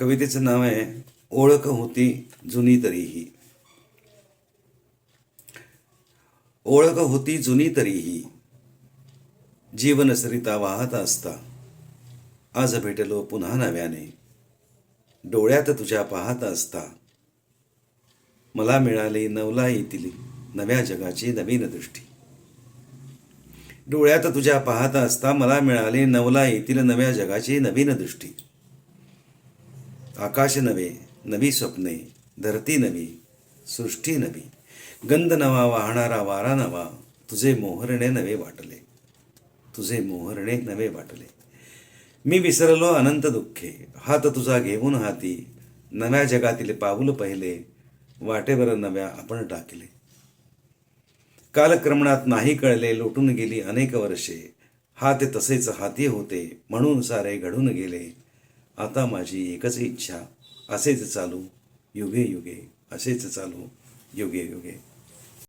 कवितेचं नाव आहे ओळख होती जुनी तरीही. ओळख होती जुनी तरीही. जीवन सरिता वाहत असता. आज भेटलो पुन्हा नव्याने. डोळ्यात तुझ्या पाहत असता. मला मिळाली नवला येतील नव्या जगाची नवीन दृष्टी. डोळ्यात तुझ्या पाहत असता मला मिळाले नवला येतील नव्या जगाची नवीन दृष्टी. आकाश नवे नवी स्वप्ने धरती नवी सृष्टी नवी. गंध नवा वाहणारा वारा नवा तुझे मोहरणे नवे वाटले. तुझे मोहरणे नवे वाटले. मी विसरलो अनंत दुःखे. हात तुझा घेऊन हाती. नव्या जगातील पाऊल पहिले. वाटेवर नव्या आपण टाकले. कालक्रमणात नाही कळले लोटून गेली अनेक वर्षे. हात तसेच हाती होते. म्हणून सारे घडून गेले. आता माझी एकच इच्छा असेच चालू युगे युगे असेच चालू युगे युगे.